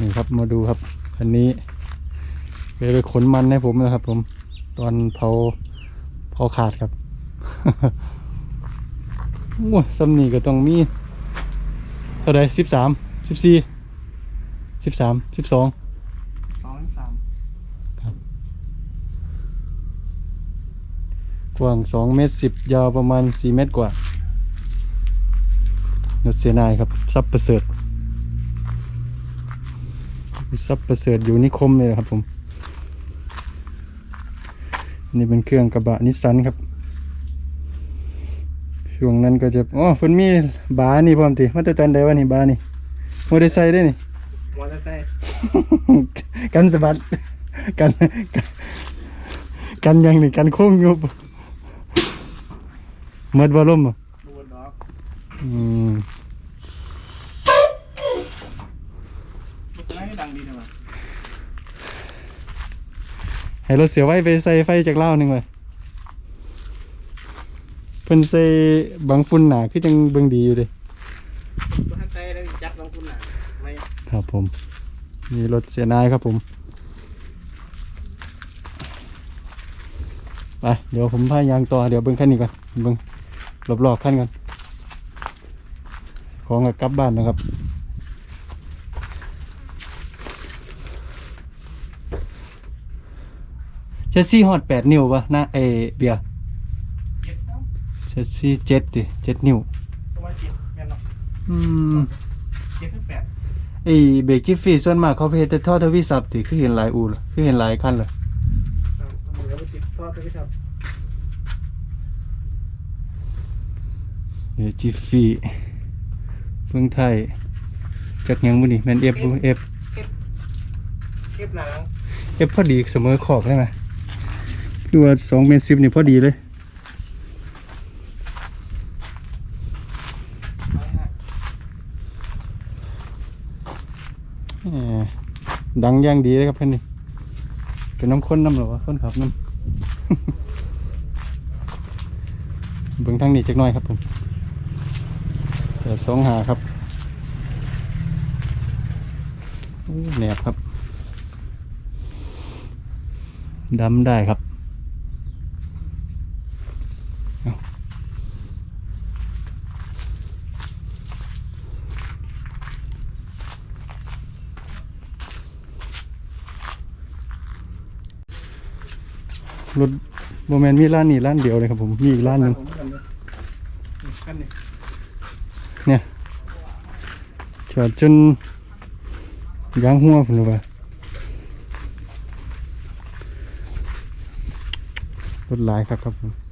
นี่ครับมาดูครับคันนี้ไปไปขนมันให้ผมนะครับ ผม ตอนเผาเผาขาดครับโอ้ยซัมนี่ก็ต้องมีเท่าไรสิบสามสิบสี่สิบสามสิบสองสองสามกว้างสองเมตรสิบยาวประมาณสี่เมตรกว่ารถเสียนายครับซับประเสริฐ ซับประเสริฐอยู่นิคมเลยครับผม นี่เป็นเครื่องกระบะนิสสันครับ ช่วงนั้นก็จะอ๋อเพิ่นมีบาร์นี่พร้อมติมาแต่ตอนใดวะนี่บาร์นี่มอเตอร์ไซค์ได้นี่มอเตอร์ไซค์กันสะบัดกันกันกันยังนี่กันโค้งอยู่เมดบอลลมอะดูดอกอืม มันจะให้ ดังดีนะวะให้รถเสียไว้ไปใส่ไฟจากเล่าวหนึ่งเลยเพิ่นใส่บังฝุ่นหนาคือจังเบิ่งดีอยู่เด้มอเตอร์ไซค์แล้วจัดลงทุนหน่ะไม่ครับผมมีรถเสียนายครับผมไปเดี๋ยวผมพายางต่อเดี๋ยวเบิ่งคันนี้ก่อนเบิ่งรอบๆคันก่อนของก็กลับบ้านนะครับ ชสซี่ฮอดแปดนิ้วปะนะเอเบียร์เจ็ดเนาะเชสซี่เจ็ดดิเจ็ดนิ้วประมาณเจ็ดแม่นเนาะอืมเจ็ดถึงแปดไอเบรกคิฟฟี่ส่วนมากเขาเพจแต่ทอดทวีซับติคือเห็นหลายอูเลยคือเห็นหลายคันเลยเอาเอามือไปติดท่อไปพี่ครับเบรกคิฟฟี่เมืองไทยจากหยังบุนี่แมนเอฟเอฟเก็บหนัง เอฟพอดีเสมอขอบใช่ไหม คือว่าสองเมตรสิบนี่พอดีเลยดังย่างดีเลยครับเพื่อนนี่เป็นน้ำข้นน้ำหรอวะข้นขับน้ำเบิ่งทางนี้จักน่อยครับผมแต่สองหาครับแหนบครับดำได้ครับ รถโมแมนมีร้านนี้ร้านเดียวเลยครับผม มีอีกร้านหนึ่งเลยกันนี่เนี่ยจอดจนยางหัวผมเลยว่ารถหลายครับครับผม